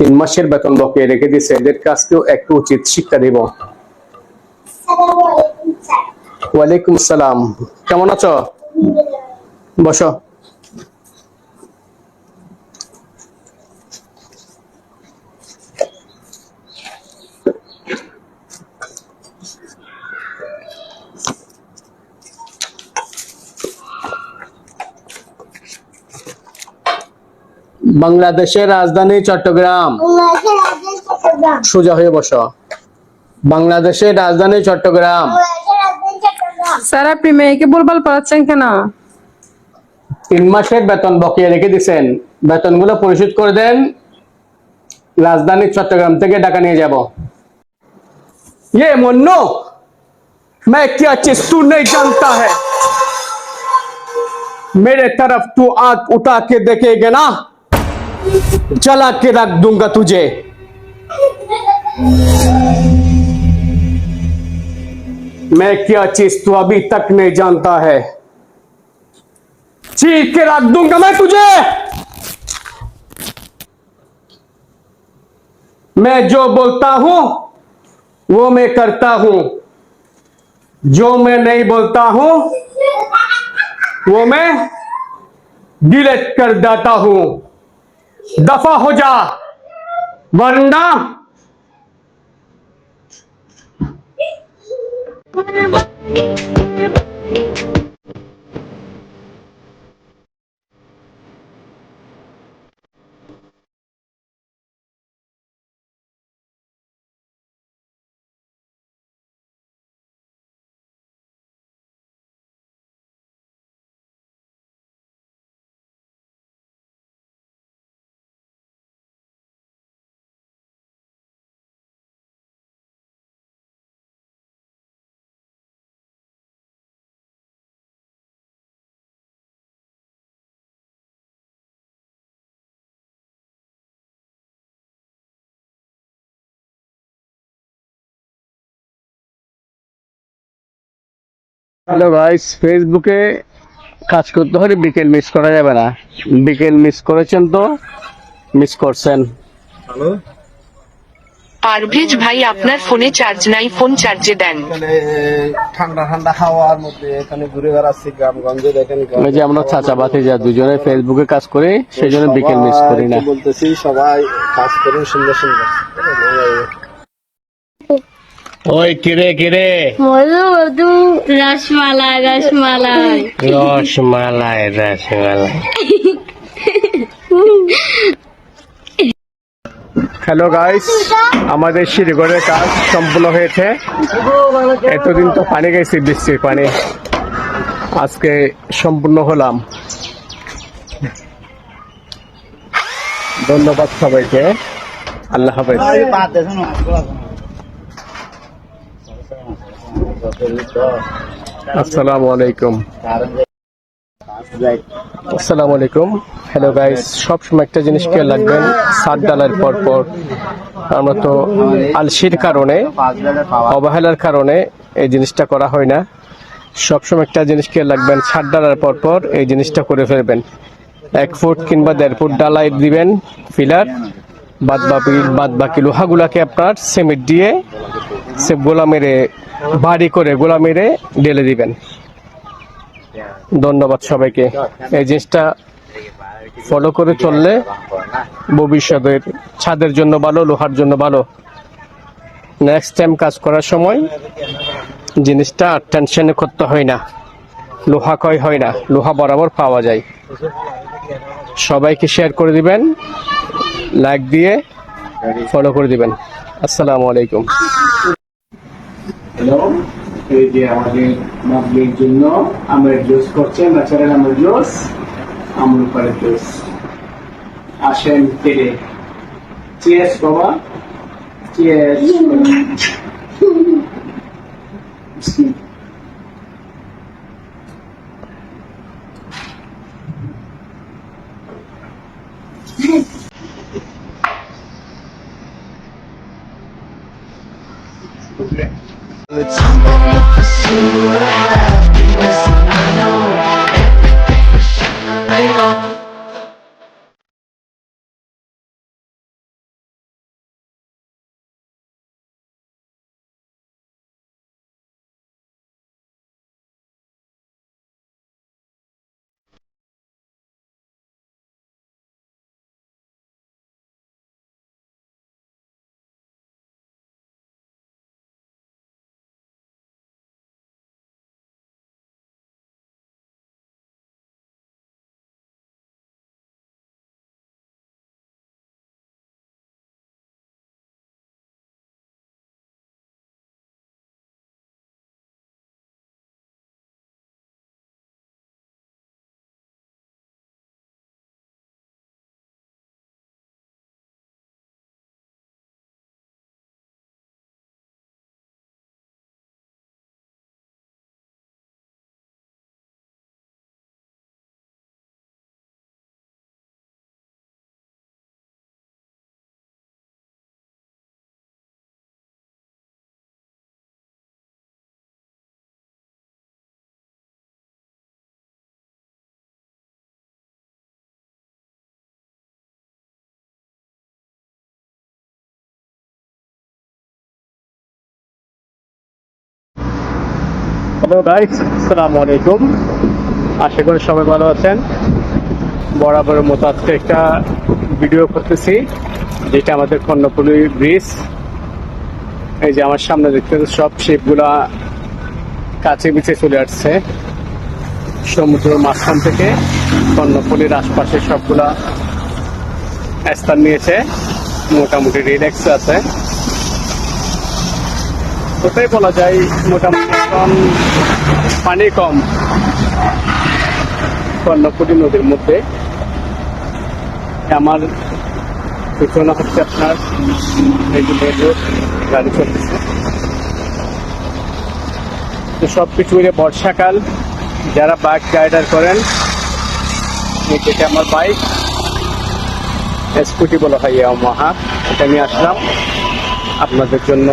তিন মাসের বেতন বকে রেখে দিয়েছে। এদের কাছকেও একটু উচিত শিক্ষা দিব। ওয়ালাইকুম আসসালাম কেমন আছো? বসো। বাংলাদেশের রাজধানী চট্টগ্রাম সোজা হয়ে বসো বাংলাদেশের রাজধানী চট্টগ্রাম স্যার আপনি মেয়েকে ভুলভাল পড়াচ্ছেন কেন তিন মাসের বেতন বকেয়া রেখে দিছেন বেতনগুলো পরিশোধ করে দেন রাজধানী চট্টগ্রাম থেকে ঢাকা নিয়ে যাব ये मुन्नो मैं क्या चीज तू नहीं जानता है मेरे तरफ तू आंख उठा के देखेगा ना जला के रख दूँगा तुझे। मैं क्या चीज़ तू अभी तक नहीं जानता है? चीख के रख दूँगा मैं तुझे। मैं जो बोलता हूँ, वो मैं करता हूँ। जो मैं नहीं बोलता हूँ, वो मैं डिलीट कर देता हूँ। दफ़ा हो जा। वरना হ্যালো গাইস ফেসবুকে কাজ করতে হলে বিকেল মিস করা যাবে না। বিকেল মিস করেছেন তো মিস করছেন। পারভেজ ভাই আপনার ফোনে চার্জ নাই ফোন চার্জে দেন। ঠান্ডা ঠান্ডা হাওয়ার মধ্যে এখানে ঘুরে বেড়াচ্ছি গ্রামগঞ্জে দেখেন ওই যে আমরা চাচা বাতিজা দুজনে ফেসবুকে কাজ করি সেই জন্য বিকেল মিস করি না। বলতেছি সবাই কাজ করুন সুন্দর সুন্দর। ওই কিরে কিরে মধু মধু রসমালাই রসমালাই। রসমালাই রসমালাই। হ্যালো গাইস আমাদের শিরিগড়ের কাজ সম্পূর্ণ হয়েছে। এতদিন তো পানি গেছি বৃষ্টির পানি। আজকে সম্পূর্ণ হলাম। ধন্যবাদ সবাইকে। আল্লাহ হাফেজ। আসসালামু আলাইকুম। আসসালামু আলাইকুম। হ্যালো গাইস সবসময় একটা জিনিস খেয়াল রাখবেন, সাত ডালার পর পর আমরা তো আলসির কারণে, অবহেলার কারণে এই জিনিসটা করা হয় না। সবসময় একটা জিনিস খেয়াল রাখবেন, সাত ডালার পর পর এই জিনিসটা করে ফেলবেন। এক ফুট কিংবা দেড় ফুট ডালাই দিবেন, ফিলার বাদ বাকি বাদ বাকি লোহাগুলাকে আপনার সিমেন্ট দিয়ে সে গোলা মেরে বাড়ি করে গোলা মেরে ঢেলে দিবেন। ধন্যবাদ সবাইকে। এই জিনিসটা ফলো করে চললে ভবিষ্যতের ছাদের জন্য ভালো, লোহার জন্য ভালো। নেক্সট টাইম কাজ করার সময় জিনিসটা টেনশনে করতে হয় না। লোহা ক্ষয় হয় না, লোহা বরাবর পাওয়া যায়। সবাইকে শেয়ার করে দিবেন লাইক দিয়ে ফলো করে দিবেন। আসসালামু আলাইকুম। হ্যালো এই যে আমাদের মাগলির জন্য আমের জুস করছে, ন্যাচারাল আমের জুস, আমুল পাড়ের জুস। আসেন তেলে। চিয়ার্স বাবা। চিয়ার্স হ্যালো গাইস আসসালামু আলাইকুম আশা করি সবাই ভালো আছেন। বরাবরের মতো আজকে একটা ভিডিও করতেছি, যেটা আমাদের কর্ণপুলি ব্রিজ এই যে আমার সামনে দেখতে সব শিপগুলা কাছে বিছে চলে আসছে। সমুদ্রের মাঝখান থেকে কর্ণফুলির আশপাশে সবগুলা স্থান নিয়েছে। মোটামুটি রিল্যাক্স আছে। ওটাই বলা যায় মোটামুটি কম, পানি কম কর্ণফুলি নদীর মধ্যে। আমার পিছনে হচ্ছে আপনার গাড়ি চলতেছে। তো সব কিছু মিলে বর্ষাকাল, যারা বাইক রাইডার করেন যেটা আমার বাইক স্কুটি বলা হয় মহা এটা নিয়ে আসলাম। আপনাদের জন্য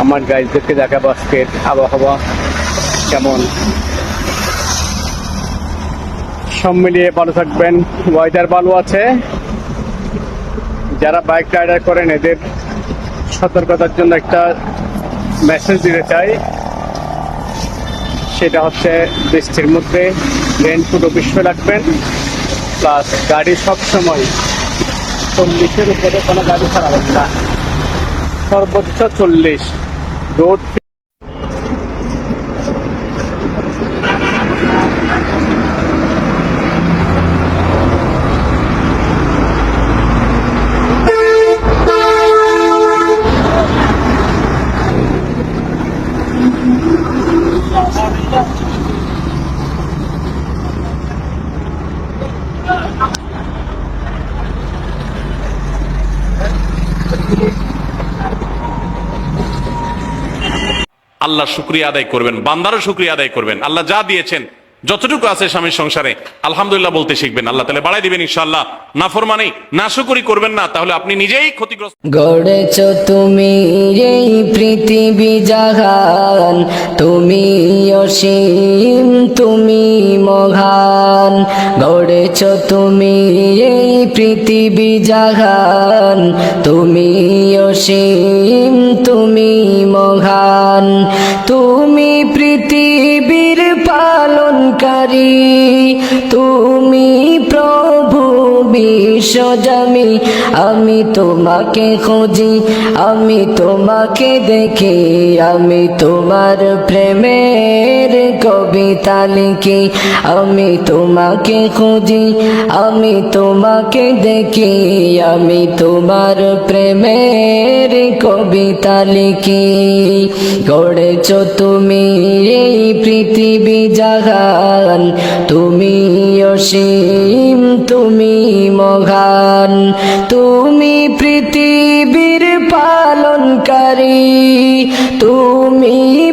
আমার গাইডদেরকে দেখাবো আজকের আবহাওয়া কেমন। সব মিলিয়ে ভালো থাকবেন। ওয়েদার ভালো আছে। যারা বাইক রাইডার করেন, এদের সতর্কতার জন্য একটা মেসেজ দিতে চাই। সেটা হচ্ছে, বৃষ্টির মধ্যে রেনকোট অবশ্যই রাখবেন। প্লাস গাড়ি সবসময় চল্লিশের উপরে কোনো গাড়ি চালাবেন না। সর্বোচ্চ চল্লিশ। রোড আল্লাহ শুক্রিয়া আদায় করবেন, বান্দারও শুক্রিয়া আদায় করবেন। আল্লাহ যা দিয়েছেন, যতটুকু আছে স্বামীর সংসারে, আলহামদুলিল্লাহ বলতে শিখবেন। আল্লাহ তাহলে বাড়াই দিবেন ইনশাল্লাহ না ফরমানি না শুকরি করবেন না, তাহলে আপনি নিজেই ক্ষতিগ্রস্ত গড়েছ তুমি এই পৃথিবী জাহান তুমি অসীম, তুমি মহান। গড়েছ তুমি এই পৃথিবী জাহান তুমি অসীম, তুমি মহান। তুমি পৃথিবীর পালনকারী তুমি বিশ্বজামি আমি তোমাকে খুঁজি, আমি তোমাকে দেখি, আমি তোমার প্রেমের কবিতা লিখি, আমি তোমাকে খুঁজি, আমি তোমাকে দেখি, আমি তোমার প্রেমের কবিতা লিখি। গড়েছ তুমি এই পৃথিবী জাহান তুমি অসীম, তুমি মহান। তুমি পৃথিবীর পালনকারী। তুমি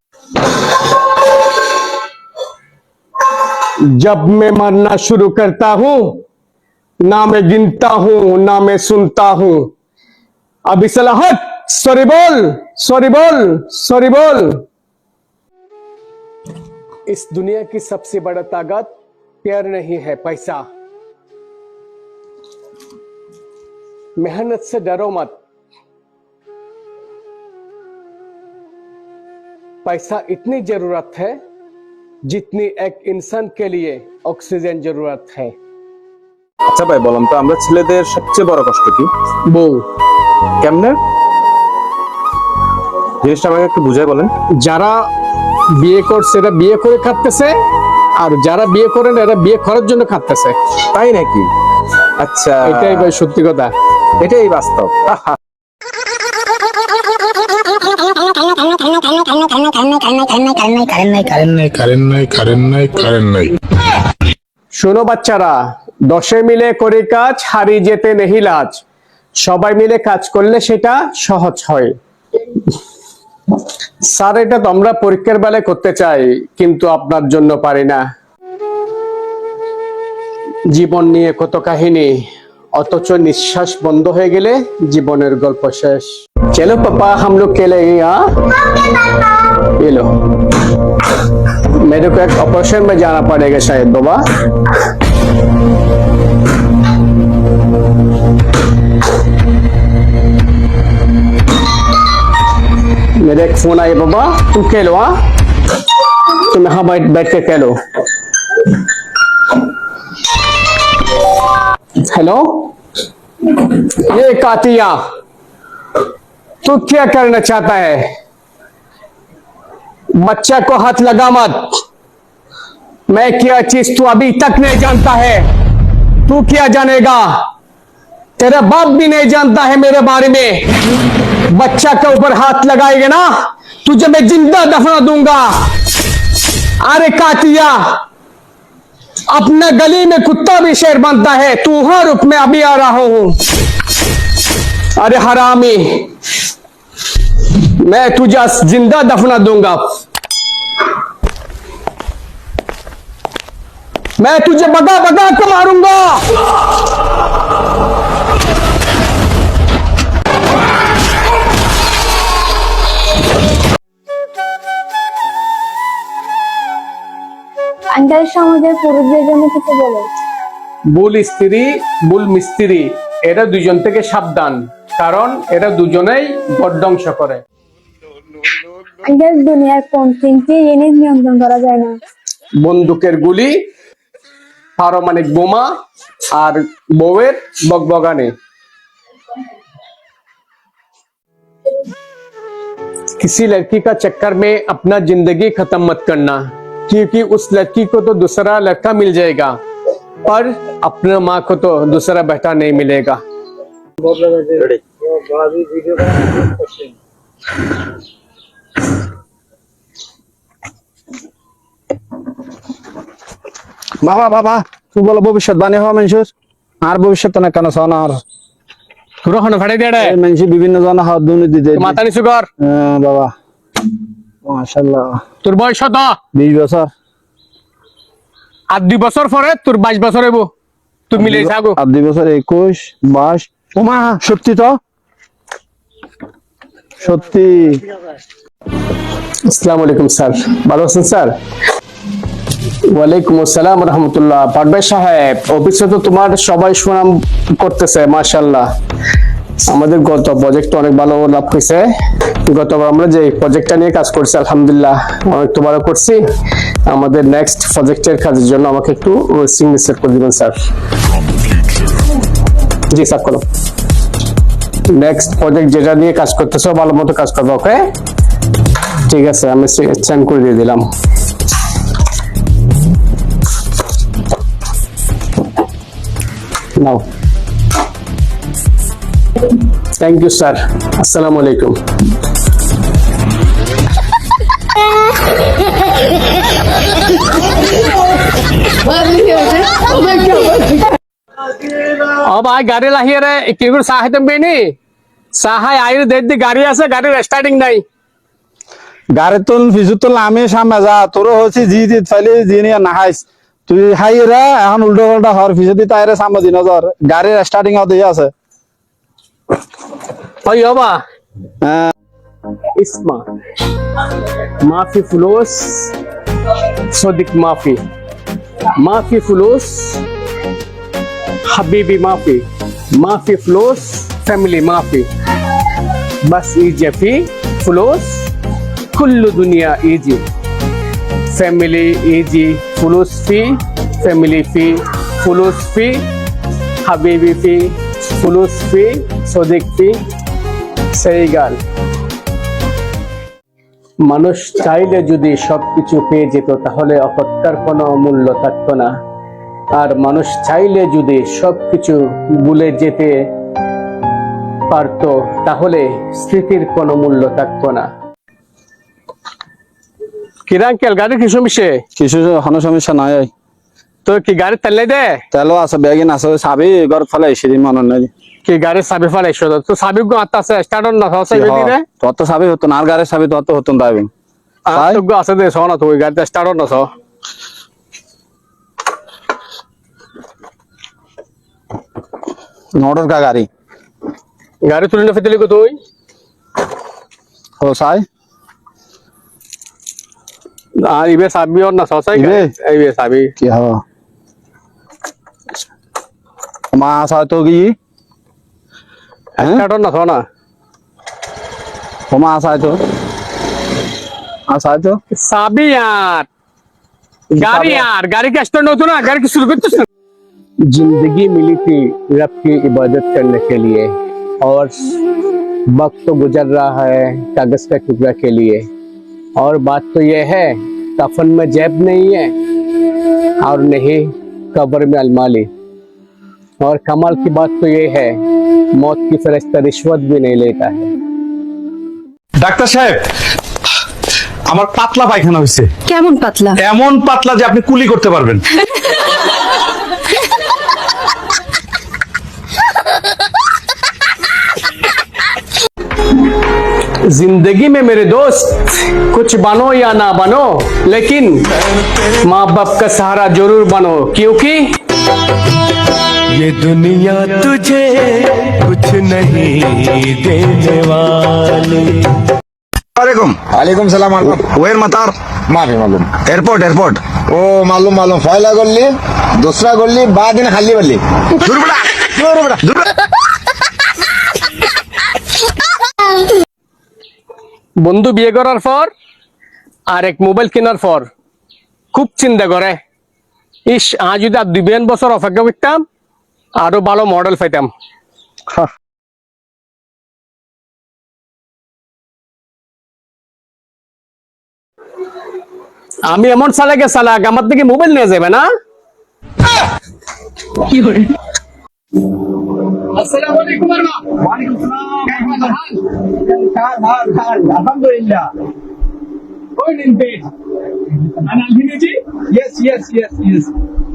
जब मैं मरना शुरू करता हूँ, ना मैं गिनता हूँ, ना मैं सुनता हूँ। अभी सलाहत सॉरी बोल सॉरी बोल सॉरी बोल। इस दुनिया की सबसे बड़ा ताकत प्यार नहीं है, पैसा। मेहनत से डरो मत। पैसा इतनी ज़रूरत है जितनी एक इंसान के लिए ऑक्सीजन जरूरत है আচ্ছা ভাই বললাম তো আমরা ছেলেদের সবচেয়ে বড় কষ্ট কি বউ কেমনে জিনিসটা আমাকে একটু বুঝাই বলেন যারা বিয়ে করছে এরা বিয়ে করে খাটতেছে আর যারা বিয়ে করেন এরা বিয়ে করার জন্য খাটতেছে তাই নাকি আচ্ছা এটাই ভাই সত্যি কথা এটাই বাস্তব আহা, কারেন্ট নাই। কারেন্ট নাই কারেন্ট নাই শোনো বাচ্চারা দশে মিলে করে কাজ হারিয়ে যেতে নেহি লাজ। সবাই মিলে কাজ করলে সেটা সহজ হয়। স্যার এটা তো আমরা পরীক্ষার বেলায় করতে চাই কিন্তু আপনার জন্য পারি না। জীবন নিয়ে কত কাহিনী। অথচ নিঃশ্বাস বন্ধ হয়ে গেলে জীবনের গল্প শেষ চলো পাপা हम लोग के लिए यहाँ ये लो मेरे को एक ऑपरेशन में जाना पड़ेगा शायद बाबा मेरे एक फोन आया बाबा तुम खेलो हाँ तुम यहाँ बैठ बैठ के खेलो हेलो ये कातिया, तू क्या करना चाहता है? बच्चा को हाथ लगा मत। मैं क्या चीज़ तू अभी तक नहीं जानता है? तू क्या जानेगा? तेरा बाप भी नहीं जानता है मेरे बारे में। बच्चा के ऊपर हाथ लगाएगा ना, तुझे मैं ज़िंदा दफना दूँगा। अरे कातिया अपना गली में कुत्ता भी शेर बनता है। तू हर रुख में अभी आ रहा हूँ। अरे हरामी, मैं तुझे ज़िंदा दफना दूँगा। मैं तुझे बगा बगा के मारूँगा। আঙ্কেল সমাজের পুরুষদের জন্য কিছু বলো বুল স্ত্রী বুল মিস্ত্রি এরা দুজন থেকে সাবধান কারণ এরা দুজনেই বড্ডংশ করে আঙ্কেল দুনিয়ার কোন তিনটি জিনিস নিয়ন্ত্রণ করা যায় না বন্দুকের গুলি পারমাণিক বোমা আর বউয়ের বকবগানে किसी लड़की का चक्कर में अपना जिंदगी खत्म मत करना क्योंकि उस लड़की को तो दूसरा लड़का मिल जाएगा पर अपना माँ को तो दूसरा बेटा नहीं मिलेगा বাবা বাবা তুই বলো ভবিষ্যৎ বাণী হওয়া মানুষের আর ভবিষ্যৎ না কেন চাও না আর রোহন ভাড়ে দিয়ে এই মানুষ বিভিন্ন জন হাত দুর্নীতি দেয় মাথা নিচু কর হ্যাঁ, বাবা তোর বয়স কত? বছর। আর দুই বছর পরে তোর বাইশ বছর হইব। তুই মিলে থাকো আর দুই বছর একুশ বাইশ। ওমা। সত্যি তো? সত্যি। আসসালামু আলাইকুম স্যার। ভালো আছেন স্যার? ওয়ালাইকুম আসসালাম রহমতুল্লাহ। পাটভাই সাহেব অফিসে তো তোমার সবাই সুনাম করতেছে মাশাল্লাহ আমাদের গত প্রজেক্ট অনেক ভালো লাভ হয়েছে গতবার আমরা যে প্রজেক্টটা নিয়ে কাজ করছি, আলহামদুলিল্লাহ, অনেক তো ভালো করছি। আমাদের নেক্সট প্রজেক্টের কাজের জন্য আমাকে একটু সিগনেচার করে দিবেন, স্যার। জি, স্যার করো নেক্সট প্রজেক্ট যেটা নিয়ে কাজ করতেছো, ভালো মতো কাজ করব ওকে ঠিক আছে, আমি সেন্ড করে দিয়ে দিলাম। নাও। থ্যাংক ইউ স্যার আসসালামু আলাইকুম ও ভাই গাড়ি লাহিয়ে রে। কি করে সাহায্য পেনি সাহায় আইরে দেখ দি গাড়ি আছে গাড়ির স্টার্টিং নাই। গাড়ি তুল ফিজু তুল আমি সামনে যা তোর হচ্ছে জি দি ফাইলে জি নিয়ে নাহাইস। তুই হাই রে এখন উল্টো পাল্টা হর ফিজু দি তাইরে সামনে দিন নজর। গাড়ির স্টার্টিং দিয়ে আছে। Ayaba. Uh, Isma. Mafi Fulos. Sodik Mafi. Mafi Fulos. Habibi Mafi. Mafi Fulos. Family Mafi. بس يجي في فلوس كل دنيا يجي فاميلي يجي فلوس في فاميلي في فلوس في حبيبي في Hulusi Sodikti সেইগান মানুষ চাইলে যদি সবকিছু পেয়ে যেত, তাহলে অপত্যার কোনো অমূল্য থাকত না। আর মানুষ চাইলে যদি সবকিছু ভুলে যেতে পারত, তাহলে স্মৃতির কোনো মূল্য থাকত না। কিরাঙ্কেল গাড়ি কিছু মিশে কিছু কোনো সমস্যা নাই। তো কি গাড়ি তেলে দে? তেলো আছে ব্যাগিন আছে চাবি ঘর ফেলে সেদিন মনে নাই। কি গাড়ি চাবি ফেলাইছো? তো চাবি গো আত্মা আছে স্টার্ট না চাবি দিলে? তোর তো চাবি হতো না আর গাড়ির চাবি তোর তো হতো ড্রাইভিং। তাই? তো আছে দে সোনা তো গাড়িটা স্টার্ট না মোটর কা গাড়ি। গাড়ি তুলে না ফেতলি কো তুই। ও সাই আর ইবে সাবি আর না সসাই ইবে? ইবে সাবি কি হ্যাঁ না সোনা ও মা সাই তো আসাই তো साबी यार गाड़ी यार गाड़ी का स्टैंड होता ना गाड़ी की शुरू करते जिंदगी मिली थी रब की इबादत करने के लिए और वक्त तो गुजर रहा है कागज का टुकड़ा के लिए और बात तो यह है कफन में जेब नहीं है और नहीं कब्र में अलमाली और कमाल की बात तो ये है मौत की फरिश्ता रिश्वत भी नहीं लेता है ডাক্তার সাহেব আমার পাতলা পায়খানা হয়েছে কেমন পাতলা এমন পাতলা যে আপনি কুলি করতে পারবেন जिंदगी में मेरे दोस्त कुछ बनो या ना बनो लेकिन माँ बाप का सहारा जरूर बनो क्योंकि ये दुनिया तुझे कुछ नहीं देने वाली वालेकुम वालेकुम सलाम वेर मतार माफी मालूम एयरपोर्ट एयरपोर्ट ओ मालूम मालूम पहला गोली दूसरा गोली बाद दिन खाली बल्ली दूर बड़ा दूर बड़ा दूर বন্ধু বিয়ে করার পর আর এক মোবাইল কেনার পর খুব চিন্তা করে ইস আজ যদি আর দুই বিয়ান বছর অপেক্ষা করতাম আরও ভালো মডেল পাইতাম। আমি এমন সালাকে সালাক আমার থেকে মোবাইল নিয়ে যাবে না? আসসালামু আলাইকুম আরমা আলহামদুলিল্লাহ. Ana Alvinaji? yes yes yes yes Kef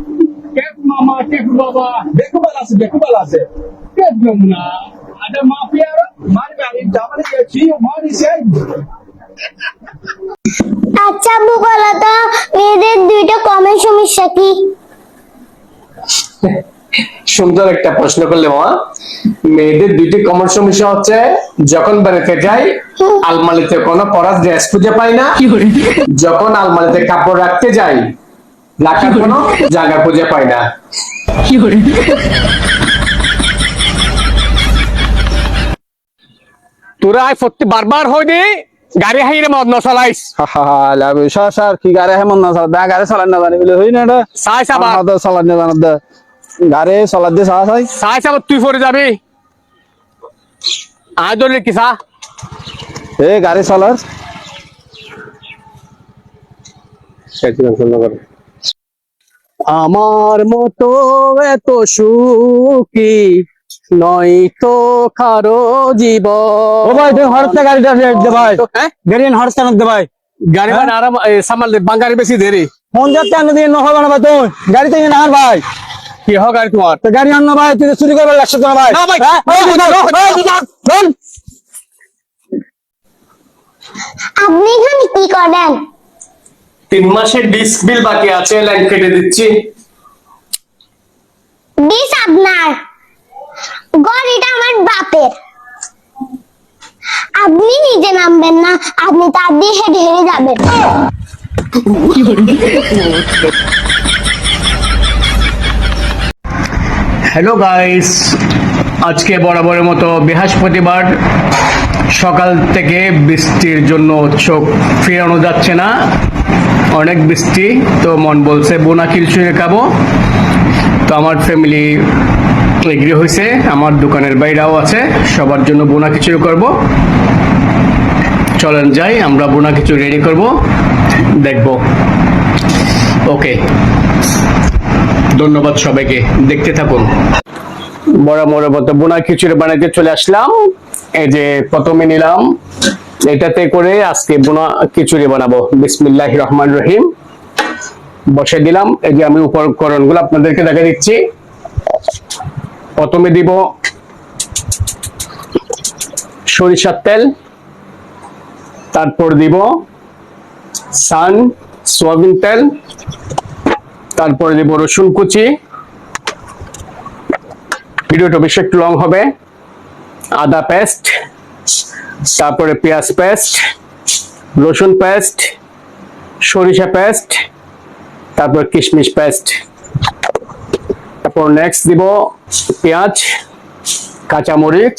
আছে আছে। গেছি মারি সেই। আচ্ছা মেয়েদের দুইটা কমের সমস্যা কি? সুন্দর একটা প্রশ্ন করলে মা। মেয়েদের দুইটি কমন সমস্যা হচ্ছে যখন বেড়াতে যাই আলমারিতে কোনো পরার ড্রেস খুঁজে পাই না। যখন আলমারিতে কাপড় রাখতে যাই রাখার কোনো জায়গা খুঁজে পাই না। তোরা আয় সত্যি বারবার হয়ে দে গাড়ি হাইরে মদ নচলাইস। স্যার স্যার কি গাড়ি হেমন না স্যার গাড়ি চালান না জানি বলে হই না এটা চাই চাবা। আমাদের চালান না জানার দে। গাড়ি চালার দে চা চাই চাই চাবা তুই পরে যাবি। আয় ধরে কিসা এ গাড়ি চালার। আমার মতো এত সুখী নয় তো কারও জীব ও ভাই তুই হরতে গাড়িটা রেট দে ভাই। হ্যাঁ? গাড়ি দে ভাই। গাড়ি মানে আরাম সামাল দে বাঙ্গারি বেশি দেরি। ফোন যাচ্ছে আনো দিয়ে নহবে না ভাই তুই গাড়ি থেকে না ভাই। কি হোক গাড়ি তোমার। তো গাড়ি আনো ভাই তুই চুরি করবে লাগছে তো ভাই। না ভাই। হ্যাঁ? আপনি এখানে কি করেন? তিন মাসের ডিস্ক বিল বাকি আছে লাইন কেটে দিচ্ছি। ডিস আপনার গড়িটা আমার বাপের। আপনি নিজে নামবেন না আপনি তার দিয়ে হেঁটে হেঁটে যাবেন। হ্যালো গাইস আজকে বরাবরের মতো বৃহস্পতিবার। সকাল থেকে বৃষ্টির জন্য চোখ ফেরানো যাচ্ছে না। অনেক বৃষ্টি, তো মন বলছে বোনা খিচুড়ি খাব। তো আমার ফ্যামিলি এগ্রি হয়েছে আমার দোকানের বাইরাও আছে, সবার জন্য বোনা খিচুড়ি করব। চলেন যাই, আমরা বোনা খিচুড়ি রেডি করব, দেখব। ওকে ধন্যবাদ সবাইকে, দেখতে থাকুন। বড় মতো বোনা খিচুড়ি বানাইতে চলে আসলাম। এই যে প্রথমে নিলাম এটাতে করে আজকে বোনা খিচুড়ি বানাবো। বিসমিল্লাহ রহমান রহিম। বসে দিলাম। এই যে আমি উপকরণগুলো আপনাদেরকে দেখা দিচ্ছি। প্রথমে দিব সরিষার তেল। তারপর দিব সান, সোয়াবিন তেল। তারপরে দিব রসুন কুচি। ভিডিওটা বেশি একটু লং হবে। আদা পেস্ট তারপরে পেঁয়াজ পেস্ট, রসুন পেস্ট, সরিষা পেস্ট, তারপর কিশমিশ পেস্ট। তারপর নেক্সট দিব পেঁয়াজ, কাঁচামরিচ,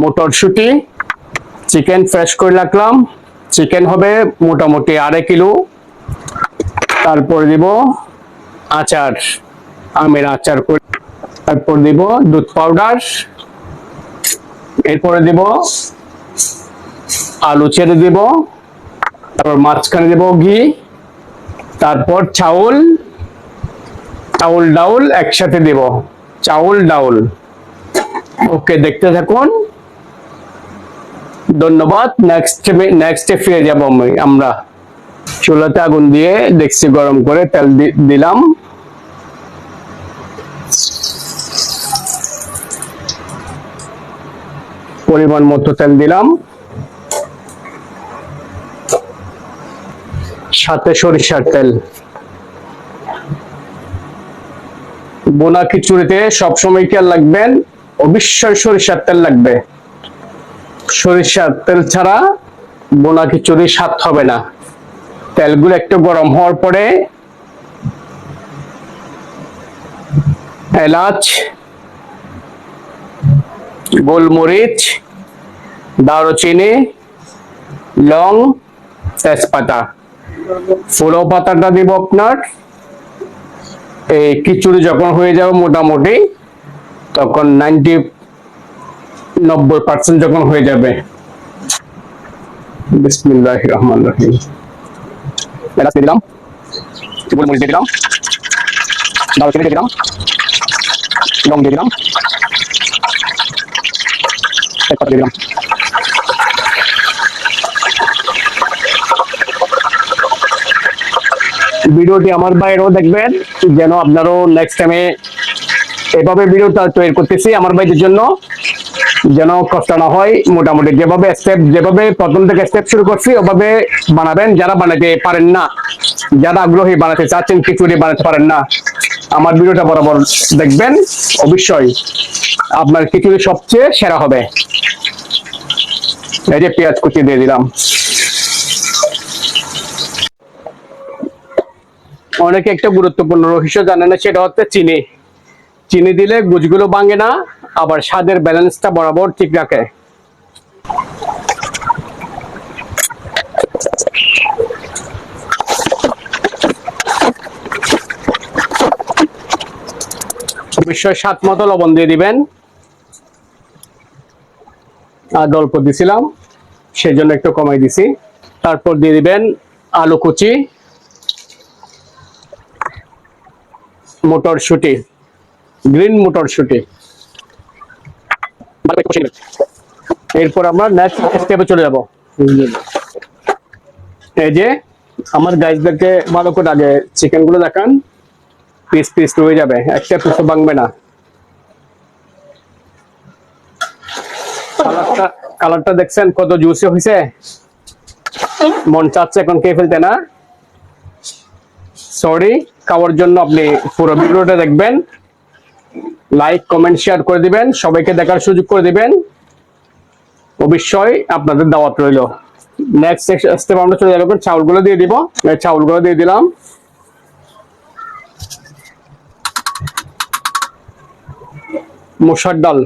মটরশুঁটি, চিকেন ফ্রেশ করে রাখলাম। চিকেন হবে মোটামুটি আড়াই কিলো। তারপর দিব আচার, আমের আচার করে। তারপর দিব দুধ পাউডার এরপরে দিব আলু ছেড়ে দিব, তারপর মাঝখানে দেব ঘি, তারপর চাউল চাউল ডাউল একসাথে দেব, চাউল ডাউল। ওকে, দেখতে থাকুন। ধন্যবাদ। নেক্সট নেক্সটে ফিরে যাব আমি, আমরা। চুলাতে আগুন দিয়ে দেখছি গরম করে তেল দিলাম। পরিমাণ মতো তেল দিলাম। সাথে সরিষার তেল। বোনা খিচুড়িতে সবসময় খেয়াল রাখবেন, অবশ্যই সরিষার তেল লাগবে। সরিষার তেল ছাড়া বোনা খিচুড়ি স্বাদ হবে না। তেলগুলো একটু গরম হওয়ার পরে এলাচ, গোলমরিচ, দারুচিনি, লং তেজপাতা। ফুলো পাতাটা দিব আপনার। এই খিচুড়ি যখন হয়ে যাবে মোটামুটি, তখন নাইনটি নব্বই পার্সেন্ট যখন হয়ে যাবে। বিসমিল্লাহ রহমান রহিম এলাচ দিয়ে দিলাম দিয়ে দিলাম। দারুচিনি দিয়ে দিলাম। লং দিয়ে দিলাম। দিয়ে দিলাম। ভিডিওটি আমার বাইরেও দেখবেন, যেন আপনারও নেক্সট টাইমে এভাবে ভিডিওটা তৈরি করতেছি আমার ভাইদের জন্য, যেন কষ্ট না হয়, মোটামুটি যেভাবে স্টেপ যেভাবে প্রথম থেকে স্টেপ শুরু করছি, ওভাবে বানাবেন, যারা বানাতে পারেন না, যারা আগ্রহী বানাতে চাচ্ছেন খিচুড়ি বানাতে পারেন না, আমার ভিডিওটা বরাবর দেখবেন, অবশ্যই আপনার খিচুড়ি সবচেয়ে সেরা হবে। এই যে পেঁয়াজ কুচি দিয়ে দিলাম। অনেকে একটা গুরুত্বপূর্ণ রহস্য জানে না, সেটা হচ্ছে চিনি। চিনি দিলে গুজগুলো ভাঙে না, আবার স্বাদের ব্যালেন্সটা বরাবর ঠিক রাখে। স্বাদ মতো লবণ দিয়ে দিবেন। আর অল্প দিছিলাম সেই জন্য একটু কমাই দিছি। তারপর দিয়ে দিবেন আলু কুচি। মটরশুটি, গ্রিন মটরশুটি। এরপর আমরা নেক্সট স্টেপে চলে যাব। এই যে আমার গাইজদেরকে ভালো করে আগে চিকেনগুলো দেখান। পিস পিস রয়ে যাবে। একটা পিসও ভাঙবে না। কালারটা কালারটা দেখছেন কত জুসি হয়েছে মন চাচ্ছে এখন কে ফেলতে না? সরি খাওয়ার জন্য আপনি পুরো ভিডিওটা দেখবেন। লাইক কমেন্ট শেয়ার করে দিবেন। সবাইকে দেখার সুযোগ করে দিবেন। অবশ্যই আপনাদের দাওয়াত রইল। নেক্সট স্টেপ আমরা চলে যাব, চাউলগুলো দিয়ে দিব। চাউলগুলো দিয়ে দিলাম। মশার ডাল।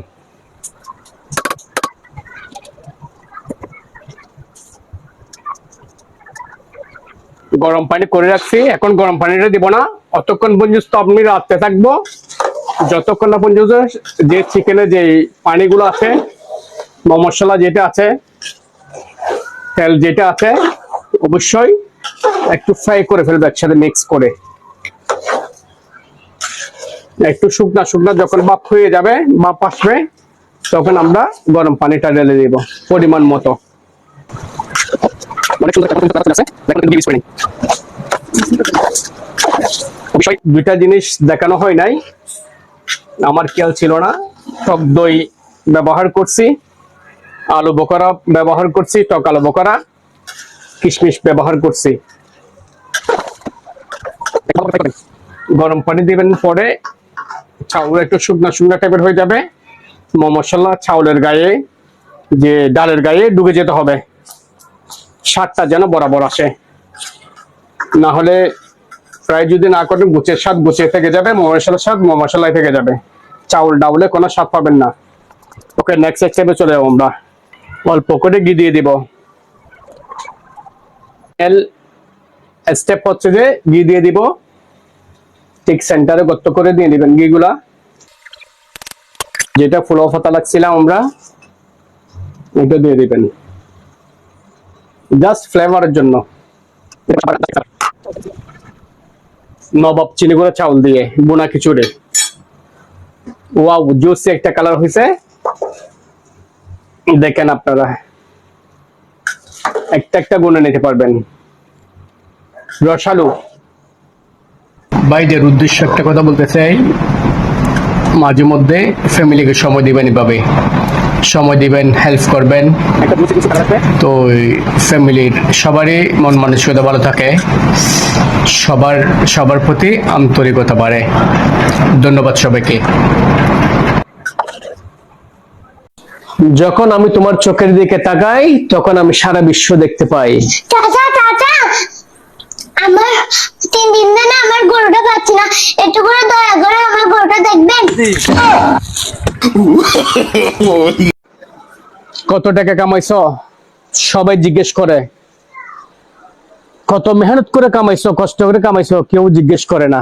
গরম পানি করে রাখছি। এখন গরম পানিটা দিব না। অতক্ষণ পর্যন্ত আপনি রাখতে থাকব। যতক্ষণ না পর্যন্ত যে চিকেনের যে পানিগুলো আছে, মশলা যেটা আছে, তেল যেটা আছে, অবশ্যই একটু ফ্রাই করে ফেলবে একসাথে মিক্স করে। একটু শুকনা শুকনা যখন বাপ হয়ে যাবে বাপ আসবে, তখন আমরা গরম পানিটা ঢেলে দিব, পরিমাণ মতো। অনেক সুন্দর একটা কালার আছে দেখেন ডিবিস করে অবশ্যই দুইটা জিনিস দেখানো হয় নাই। আমার খেয়াল ছিল না। টক দই ব্যবহার করছি, আলু বোকরা ব্যবহার করছি, টক আলু বোকরা, কিশমিশ ব্যবহার করছি। গরম পানি দিবেন পরে, চাউল একটু শুকনা শুকনা টাইপের হয়ে যাবে। মশলা চাউলের গায়ে, যে ডালের গায়ে ঢুকে যেতে হবে। স্বাদটা যেন বরাবর আসে। না হলে ফ্রাই যদি না করেন গুচের স্বাদ গুছিয়ে থেকে যাবে মশলার স্বাদ মশলায় থেকে যাবে। চাউল ডাউলে কোনো স্বাদ পাবেন না। ওকে নেক্সট স্টেপে চলে যাব আমরা। অল্প করে ঘি দিয়ে দিব। এল স্টেপ হচ্ছে যে ঘি দিয়ে দিব। ঠিক সেন্টারে গর্ত করে দিয়ে দিবেন ঘিগুলা। যেটা ফুলো ফাতা লাগছিলাম আমরা, এটা দিয়ে দিবেন। জাস্ট ফ্লেভারের জন্য। নবাব চিনি করে চাউল দিয়ে বোনা খিচুড়ি। ওয়াও জুসি একটা কালার হয়েছে দেখেন আপনারা। একটা একটা গুনে নিতে পারবেন। রসালু। বাইদের উদ্দেশ্য একটা কথা বলতে চাই। মাঝে মধ্যে ফ্যামিলিকে সময় দিবেন এভাবে। সময় দিবেন হেল্প করবেন। তো ফ্যামিলির সবারই মন মানসিকতা ভালো থাকে। সবার সবার প্রতি আন্তরিকতা বাড়ে। ধন্যবাদ সবাইকে। যখন আমি তোমার চোখের দিকে তাকাই তখন আমি সারা বিশ্ব দেখতে পাই। চাচা চাচা আমার তিন দিন ধরে আমার গরুটা পাচ্ছি না। একটু করে দয়া করে আমার গরুটা দেখবেন। কত টাকা কামাইছো? সবাই জিজ্ঞেস করে। কত মেহনত করে কামাইছো, কষ্ট করে কামাইছো, কেউ জিজ্ঞেস করে না।